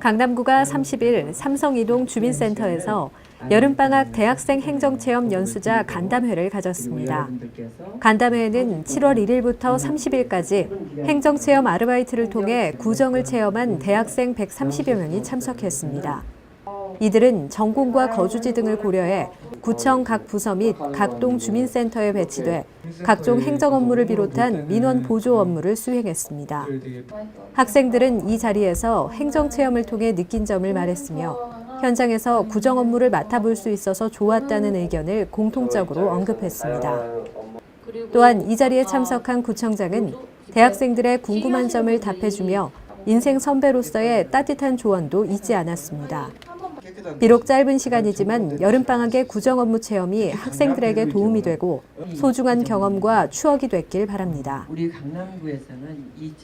강남구가 30일 삼성이동 주민센터에서 여름방학 대학생 행정체험 연수자 간담회를 가졌습니다. 간담회에는 7월 1일부터 30일까지 행정체험 아르바이트를 통해 구정을 체험한 대학생 130여 명이 참석했습니다. 이들은 전공과 거주지 등을 고려해 구청 각 부서 및 각동 주민센터에 배치돼 각종 행정 업무를 비롯한 민원 보조 업무를 수행했습니다. 학생들은 이 자리에서 행정 체험을 통해 느낀 점을 말했으며 현장에서 구정 업무를 맡아볼 수 있어서 좋았다는 의견을 공통적으로 언급했습니다. 또한 이 자리에 참석한 구청장은 대학생들의 궁금한 점을 답해주며 인생 선배로서의 따뜻한 조언도 잊지 않았습니다. 비록 짧은 시간이지만 여름방학의 구정 업무 체험이 학생들에게 도움이 되고 소중한 경험과 추억이 됐길 바랍니다. 우리 강남구에서는 2000